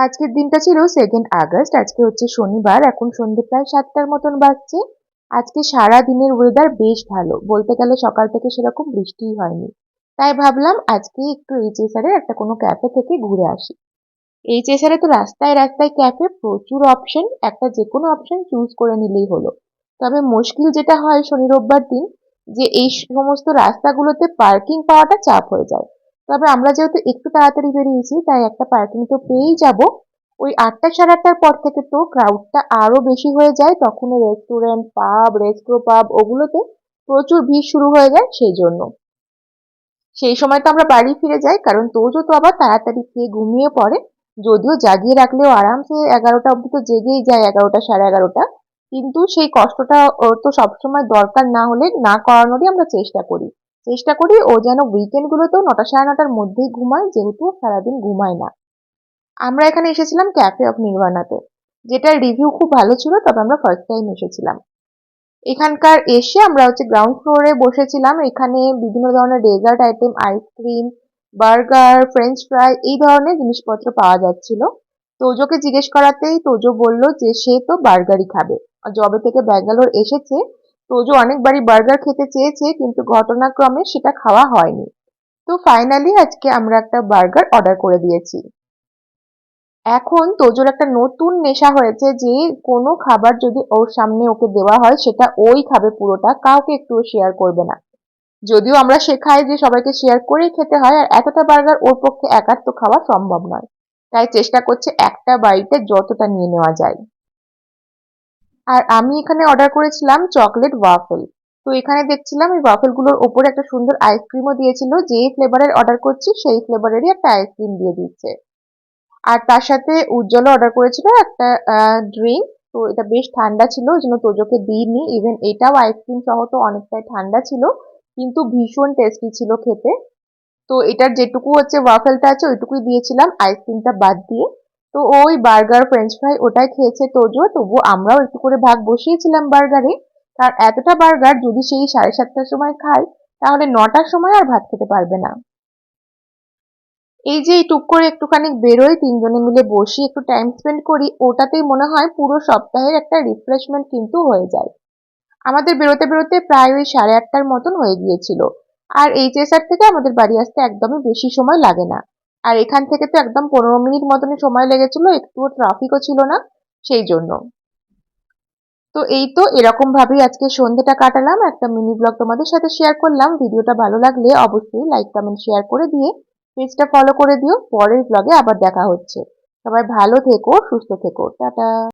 আজকের দিনটা ছিল সেকেন্ড আগস্ট, আজকে হচ্ছে শনিবার, এখন সন্ধ্যে প্রায় সাতটার মতন বাজছে। আজকে সারা দিনের ওয়েদার বেশ ভালো, বলতে গেলে সকাল থেকে সেরকম বৃষ্টিই হয়নি। তাই ভাবলাম আজকে একটু এইচএসআর একটা কোনো ক্যাফে থেকে ঘুরে আসি। এইচএসআর তো রাস্তায় রাস্তায় ক্যাফে প্রচুর অপশন একটা যে কোনো অপশন চুজ করে নিলেই হলো। তবে মুশকিল যেটা হয় শনি রোববার দিন, যে এই সমস্ত রাস্তাগুলোতে পার্কিং পাওয়াটা চাপ হয়ে যায়। তবে আমরা যেহেতু একটু তাড়াতাড়ি বেরিয়েছি, তাই একটা পার্কিং তো পেয়েই যাব। ওই আটটা সাড়ে আটটার পর থেকে তো ক্রাউডটা আরও বেশি হয়ে যায় তখন রেস্টুরেন্ট পাব রেস্ট্রো পাব ওগুলোতে প্রচুর ভিড় শুরু হয়ে যায় সেই জন্য। সেই সময় তো আমরা বাড়ি ফিরে যাই, কারণ তোজো তো আবার তাড়াতাড়ি খেয়ে ঘুমিয়ে পড়ে। যদিও জাগিয়ে রাখলেও আরামসে এগারোটা অব্দি তো জেগেই যায়, এগারোটা সাড়ে এগারোটা। কিন্তু সেই কষ্টটা তো সবসময় দরকার না হলে না করানোরই আমরা চেষ্টা করি। চেষ্টা করি ও যেন উইকেন্ডগুলোতেও নটা সাড়ে নটার মধ্যেই ঘুমায়, যেহেতু সারাদিন ঘুমায় না। আমরা এখানে এসেছিলাম ক্যাফে অফ নির্বাণাতে যেটার রিভিউ খুব ভালো ছিল, তবে আমরা ফার্স্ট টাইম এসেছিলাম। এখানকার এসে আমরা হচ্ছে গ্রাউন্ড ফ্লোরে বসেছিলাম। এখানে বিভিন্ন ধরনের dessert item ice cream burger French fry এই ধরনের জিনিসপত্র পাওয়া যাচ্ছিল। তোজোকে জিজ্ঞেস করাতেই তোজো বলল যে সে তো বার্গারই খাবে। জবে থেকে ব্যাঙ্গালোর এসেছে তোজো অনেকবারই বার্গার খেতে চেয়েছে, কিন্তু ঘটনাক্রমে সেটা খাওয়া হয়নি। তো ফাইনালি আজকে আমরা একটা বার্গার অর্ডার করে দিয়েছি। এখন তোজোর একটা নতুন নেশা হয়েছে যে, কোনো খাবার যদি ওর সামনে ওকে দেওয়া হয়, সেটা ওই খাবে পুরোটা, কাউকে একটু শেয়ার করবে না। যদিও আমরা শেখাই যে সবাইকে শেয়ার করেই খেতে হয়, আর এতটা বার্গার ওর পক্ষে একার তো খাওয়া সম্ভব নয়। তাই চেষ্টা করছে একটা বাড়িতে যতটা নিয়ে নেওয়া যায়। আর আমি এখানে অর্ডার করেছিলাম চকলেট ওয়াফেল তো এখানে দেখছিলাম এই ওয়াফেলগুলোর ওপরে একটা সুন্দর আইসক্রিমও দিয়েছিল যে ফ্লেভারের অর্ডার করছি সেই ফ্লেভারেরই একটা আইসক্রিম দিয়ে দিচ্ছে। আর তার সাথে উজ্জ্বল অর্ডার করেছিল একটা ড্রিঙ্ক তো এটা বেশ ঠান্ডা ছিল, ওই জন্য তোজোকে দিইনি। ইভেন এটাও আইসক্রিম সহ তো অনেকটাই ঠান্ডা ছিল, কিন্তু ভীষণ টেস্টি ছিল খেতে। তো এটার যেটুকু হচ্ছে ওয়াফেলটা আছে, ওইটুকুই দিয়েছিলাম আইসক্রিমটা বাদ দিয়ে। তো ওই বার্গার ফ্রেঞ্চ ফ্রাই ওটাই খেয়েছে তোজো তবু আমরাও একটু করে ভাগ বসিয়েছিলাম বার্গারে। কারণ এতটা বার্গার যদি সেই সাড়ে সাতটার সময় খাই, তাহলে নটার সময় আর ভাত খেতে পারবে না। এই যে এই টুক করে একটুখানি বেরোই, তিনজনে মিলে বসি, একটু টাইম স্পেন্ড করি, ওটাতেই মনে হয় পুরো সপ্তাহের একটা রিফ্রেশমেন্ট কিন্তু হয়ে যায়। আমাদের বেরোতে বেরোতে প্রায় ওই সাড়ে আটটার মতন হয়ে গিয়েছিল। আর এইচএসআর থেকে আমাদের বাড়ি আসতে একদমই বেশি সময় লাগে না। আর এখান থেকে তো একদম পনেরো মিনিট মতনই সময় লেগেছিল, একটুও ট্রাফিকও ছিল না, সেই জন্য। তো এই তো এরকম ভাবেই আজকে সন্ধ্যেটা কাটালাম, একটা মিনি ব্লগ তোমাদের সাথে শেয়ার করলাম। ভিডিওটা ভালো লাগলে অবশ্যই লাইক কমেন্ট শেয়ার করে দিয়ে পেজটা ফলো করে দিও। পরের ব্লগে আবার দেখা হচ্ছে। সবাই ভালো থেকো, সুস্থ থেকো। টাটা।